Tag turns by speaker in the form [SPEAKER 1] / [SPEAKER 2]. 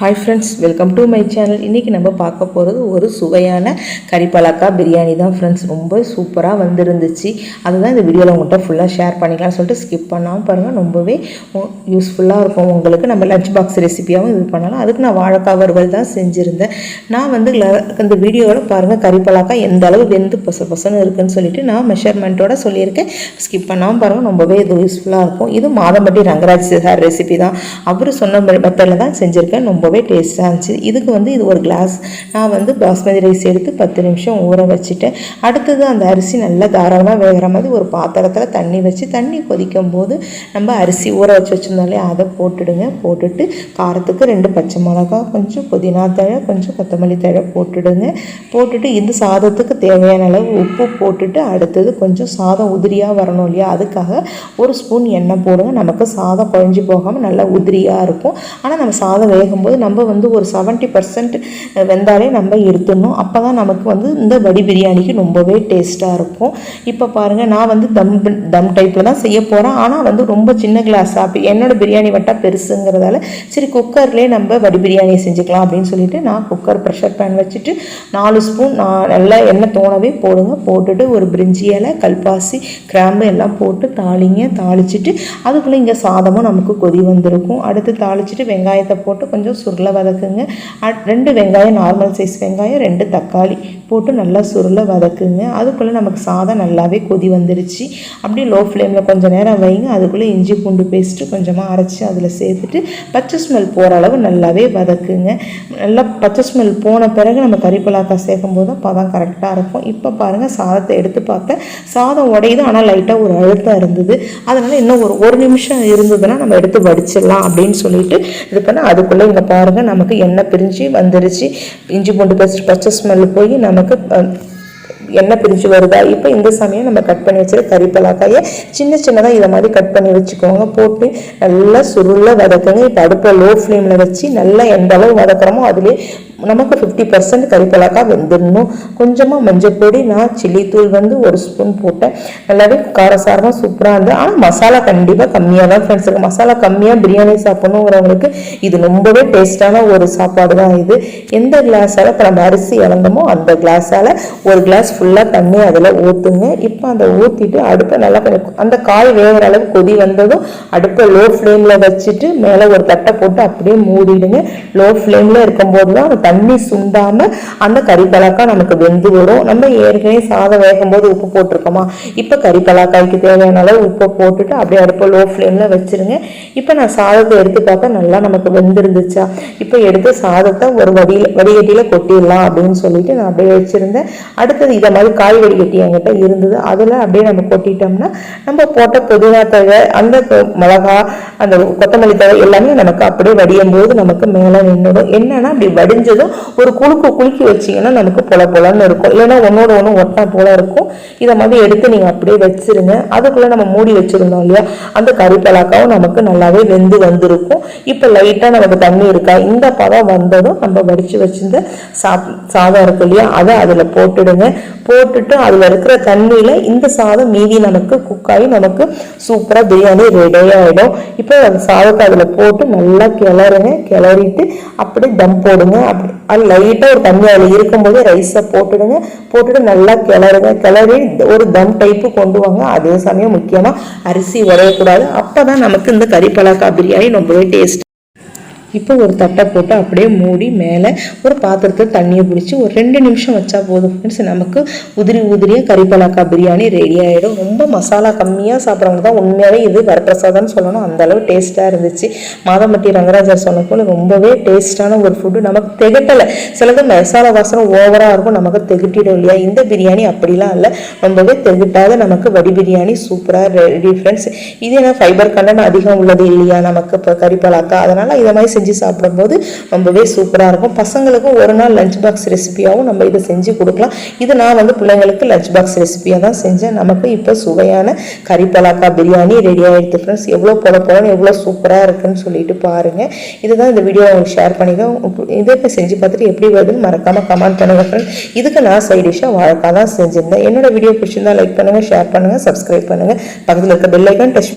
[SPEAKER 1] Hi friends welcome to my channel இன்றைக்கி நம்ம பார்க்க போகிறது ஒரு சுவையான கறி பிரியாணி தான் ஃப்ரெண்ட்ஸ் ரொம்ப சூப்பராக வந்துருந்துச்சு. அதுதான் இந்த வீடியோவில் உங்கள்கிட்ட ஃபுல்லாக ஷேர் பண்ணிக்கலாம்னு சொல்லிட்டு ஸ்கிப் பண்ணாமல் பாருங்கள் ரொம்பவே யூஸ்ஃபுல்லாக இருக்கும். உங்களுக்கு நம்ம லஞ்ச் பாக்ஸ் ரெசிபியாகவும் இது பண்ணலாம். அதுக்கு நான் வாழைக்காய் வறுவல் தான் செஞ்சுருந்தேன். நான் வந்து இந்த வீடியோவில் பாருங்கள் கறிப்பலாக்கா எந்த அளவு வெந்து பச பசன்னு இருக்குன்னு சொல்லிட்டு நான் மெஷர்மெண்ட்டோட சொல்லியிருக்கேன். ஸ்கிப் பண்ணாமல் பாருங்கள் ரொம்பவே இது யூஸ்ஃபுல்லாக இருக்கும். இது மாதம்பட்டி ரங்கராஜ் சார் ரெசிபி தான். அவர் சொன்ன மெத்தடில் தான் செஞ்சுருக்கேன். ரொம்பவே டேஸ்ட்டாக இருந்துச்சு. இதுக்கு வந்து இது ஒரு கிளாஸ் நான் வந்து பாஸ்மதி ரைஸ் எடுத்து பத்து நிமிஷம் ஊற வச்சுட்டேன். அடுத்தது அந்த அரிசி நல்லா தாராளமாக வேகிற மாதிரி ஒரு பாத்திரத்தில் தண்ணி வச்சு தண்ணி கொதிக்கும் போது நம்ம அரிசி ஊற வச்சு வச்சுருந்தாலே அதை போட்டுடுங்க. போட்டுட்டு காரத்துக்கு ரெண்டு பச்சை மிளகா கொஞ்சம் புதினா தழை கொஞ்சம் கொத்தமல்லி தழை போட்டுடுங்க. போட்டுட்டு இந்த சாதத்துக்கு தேவையான அளவு உப்பு போட்டுட்டு அடுத்தது கொஞ்சம் சாதம் உதிரியாக வரணும் இல்லையா? அதுக்காக ஒரு ஸ்பூன் எண்ணெய் போடுங்க. நமக்கு சாதம் குழஞ்சி போகாமல் நல்லா உதிரியாக இருக்கும். ஆனால் நம்ம சாதம் வேகும்போது நம்ம வந்து ஒரு செவன்ட்டி பர்சன்ட் வெந்தாலே நம்ம எடுத்துடணும் அப்போ தான் நமக்கு வந்து இந்த வடி பிரியாணிக்கு ரொம்பவே டேஸ்ட்டாக இருக்கும். இப்போ பாருங்கள் நான் வந்து தம் தம் டைப்பில் தான் செய்ய போகிறேன் ஆனால் வந்து ரொம்ப சின்ன கிளாஸ் அப்போ என்னோட பிரியாணி வட்டா பெருசுங்கிறதால சரி குக்கர்லேயே நம்ம வடி பிரியாணி செஞ்சுக்கலாம் அப்படின்னு சொல்லிட்டு நான் குக்கர் ப்ரெஷர் பேன் வச்சுட்டு நாலு ஸ்பூன் நான் நல்லா எண்ணெய் தோணவே போடுங்க. போட்டுட்டு ஒரு பிரிஞ்சி இலை கல்பாசி கிராம்பு எல்லாம் போட்டு தாளிங்க தாளிச்சிட்டு அதுக்குள்ளே இங்கே சாதமும் நமக்கு கொதி வந்திருக்கும். அடுத்து தாளிச்சிட்டு வெங்காயத்தை போட்டு கொஞ்சம் சுருளை வதக்குங்க. ரெண்டு வெங்காயம் நார்மல் சைஸ் வெங்காயம் ரெண்டு தக்காளி. போட்டு நல்லா சுருளை வதக்குங்க. அதுக்குள்ளே நமக்கு சாதம் நல்லாவே கொதி வந்துருச்சு. அப்படியே லோ ஃப்ளேமில் கொஞ்சம் நேரம் வைங்க. அதுக்குள்ளே இஞ்சி பூண்டு பேஸ்ட்டு கொஞ்சமாக அரைச்சி அதில் சேர்த்துட்டு பச்சை ஸ்மெல் போகிற அளவு நல்லாவே வதக்குங்க. நல்லா பச்சை ஸ்மெல் போன பிறகு நம்ம கறிப்பலாக்கா சேர்க்கும் போது தான் பதம் கரெக்டாக இருக்கும். இப்போ பாருங்கள் சாதத்தை எடுத்து பார்த்தேன் சாதம் உடையுது. ஆனால் லைட்டாக ஒரு அழுத்தம் இருந்தது. அதனால் இன்னும் ஒரு ஒரு நிமிஷம் இருந்ததுன்னா நம்ம எடுத்து வடிச்சிடலாம் அப்படின்னு சொல்லிட்டு இது பண்ணால் அதுக்குள்ளே இங்கே பாருங்கள் நமக்கு எண்ணெய் பிரிஞ்சு வந்துருச்சு. இஞ்சி பூண்டு பேஸ்ட் பச்சை ஸ்மெல் போய் நம்ம நமக்கு அஹ், எண்ணெய் பிரிஞ்சு வருதா? இப்போ இந்த சமயம் நம்ம கட் பண்ணி வச்சிருக்க கறிப்பலாக்காயை சின்ன சின்னதாக இதை மாதிரி கட் பண்ணி வச்சுக்கோங்க. போட்டு நல்லா சுருளாக வதக்குங்க. இப்போ அடுப்பை லோ ஃப்ளேமில் வச்சு நல்லா எந்த அளவு வதக்குறோமோ அதுலேயே நமக்கு ஃபிஃப்டி பர்சன்ட் கறிப்பலாக்கா வெந்துடணும். கொஞ்சமாக மஞ்சள் பொடி நான் சில்லி தூள் வந்து ஒரு ஸ்பூன் போட்டேன். நல்லாவே காரசாரமாக சூப்பராக இருந்தது. ஆனால் மசாலா கண்டிப்பாக கம்மியாக தான் ஃப்ரெண்ட்ஸ் மசாலா கம்மியாக பிரியாணி சாப்பிட்ணுங்கிறவங்களுக்கு இது ரொம்பவே டேஸ்டான ஒரு சாப்பாடு தான் இது. எந்த கிளாஸால் இப்போ நம்ம அரிசி இறந்தமோ அந்த கிளாஸால் ஒரு கிளாஸ் ஃபுல்லாக தண்ணி அதில் ஊற்றுங்க இப்போ அதை ஊற்றிட்டு அடுப்பை நல்லா கொஞ்சம் அந்த காய் வேகிற அளவு கொதி வந்ததும் அடுப்பை லோ ஃப்ளேமில் வச்சுட்டு மேலே ஒரு தட்டை போட்டு அப்படியே மூடிடுங்க. லோ ஃப்ளேமில் இருக்கும்போது தான் அந்த தண்ணி சுண்டாமல் அந்த கறிப்பலாக்கா நமக்கு வெந்து வரும். நம்ம ஏற்கனவே சாதம் வேகும்போது உப்பு போட்டிருக்கோமா? இப்போ கறிப்பலாக்காய்க்கு தேவையான அளவு உப்பை போட்டுட்டு அப்படியே அடுப்பை லோ ஃப்ளேமில் வச்சுருங்க. இப்போ நான் சாதத்தை எடுத்து பார்த்தா நல்லா நமக்கு வெந்திருந்துச்சா? இப்போ எடுத்து சாதத்தை ஒரு வடியில் வடிகட்டியில் கொட்டிடலாம் அப்படின்னு சொல்லிட்டு நான் அப்படியே வச்சுருந்தேன். அடுத்தது இதை மாதிரி காய் வடிகட்டி என்கிட்ட இருந்தது. அதில் அப்படியே நம்ம கொட்டிட்டோம்னா நம்ம போட்ட புதினா தழை அந்த மிளகா அந்த கொத்தமல்லி தழை எல்லாமே நமக்கு அப்படியே வடியும் போது நமக்கு மேலே நின்றுடும் என்னன்னா அப்படி வடிஞ்சது வடிஞ்சதும் ஒரு குலுக்கு குலுக்கி வச்சீங்கன்னா நமக்கு பொல பொலன்னு இருக்கும். இல்லைன்னா ஒன்னோட ஒன்று ஒட்டா போல இருக்கும். இதை மாதிரி எடுத்து நீங்கள் அப்படியே வச்சிருங்க. அதுக்குள்ளே நம்ம மூடி வச்சுருந்தோம் இல்லையா? அந்த கறிப்பலாக்காவும் நமக்கு நல்லாவே வெந்து வந்திருக்கும். இப்போ லைட்டாக நமக்கு தண்ணி இருக்கா? இந்த பதம் வந்ததும் நம்ம வடித்து வச்சிருந்த சாப் சாதம் இருக்கு இல்லையா? அதை அதில் போட்டுடுங்க. போட்டுட்டு அதில் இருக்கிற தண்ணியில் இந்த சாதம் மீதி நமக்கு குக்காகி நமக்கு சூப்பராக பிரியாணி ரெடி ஆகிடும் இப்போ அந்த சாதத்தை அதில் போட்டு நல்லா கிளறுங்க. கிளறிட்டு அப்படியே தம் போடுங்க. அப்படி அது லைட்டாக ஒரு தண்ணி அதில் இருக்கும்போது ரைஸை போட்டுடுங்க. போட்டுட்டு நல்லா கிளறுங்க. கிளறி ஒரு தம் டைப்பு கொண்டு வாங்க. அதே சமயம் முக்கியமாக அரிசி உடையக்கூடாது. அப்போ தான் நமக்கு இந்த கறிப்பலாக்கா பிரியாணி ரொம்பவே டேஸ்ட் இப்போ ஒரு தட்டை போட்டு அப்படியே மூடி மேலே ஒரு பாத்திரத்தில் தண்ணியை பிடிச்சி ஒரு ரெண்டு நிமிஷம் வச்சா போதும். ஃப்ரெண்ட்ஸ் நமக்கு உதிரி உதிரியாக கறிப்பலாக்கா பிரியாணி ரெடி ஆகிடும் ரொம்ப மசாலா கம்மியாக சாப்பிட்றவங்க தான் உண்மையாகவே இது வரப்பிரசாதம்னு சொல்லணும். அந்த அளவு டேஸ்ட்டாக இருந்துச்சு. மாதம்பட்டி ரங்கராஜர் சொன்ன போல் ரொம்பவே டேஸ்ட்டான ஒரு ஃபுட்டு நமக்கு திகட்டலை. சிலது மசாலா வாசனை ஓவராக இருக்கும். நமக்கு திகட்டிடும் இல்லையா? இந்த பிரியாணி அப்படிலாம் இல்லை. ரொம்பவே திகட்டாத நமக்கு வடி பிரியாணி சூப்பராக ரெடி ஃப்ரெண்ட்ஸ் இது என்ன ஃபைபர் கண்டன் அதிகம் உள்ளது இல்லையா? நமக்கு இப்போ கறிப்பலாக்கா. அதனால் இதை மாதிரி செஞ்சு சாப்பிடும்போது ரொம்பவே சூப்பராக இருக்கும். பசங்களுக்கும் ஒரு நாள் லஞ்ச் பாக்ஸ் ரெசிபியாகவும் நம்ம இதை செஞ்சு கொடுக்கலாம். இது நான் வந்து பிள்ளைங்களுக்கு லஞ்ச் பாக்ஸ் ரெசிபியாக தான் செஞ்சேன். நமக்கு இப்போ சுவையான கறிப்பலாக்கா பிரியாணி ரெடி ஆகிடுது ஃப்ரெண்ட்ஸ் எவ்வளோ போல போலன்னு எவ்வளோ சூப்பராக இருக்குன்னு சொல்லிட்டு பாருங்கள் இதுதான் இந்த வீடியோ உங்களுக்கு ஷேர் பண்ணிக்க. இதே இப்போ செஞ்சு பார்த்துட்டு எப்படி வருதுன்னு மறக்காமல் கமெண்ட் பண்ணுங்கள் ஃப்ரெண்ட்ஸ் இதுக்கு நான் சைட் டிஷ்ஷாக வாழைக்காய் தான் செஞ்சுருந்தேன். என்னோட வீடியோ பிடிச்சிருந்தா லைக் பண்ணுங்கள் ஷேர் பண்ணுங்கள் சப்ஸ்கிரைப் பண்ணுங்கள் பக்கத்தில் இருக்க பெல் ஐக்கான் டச்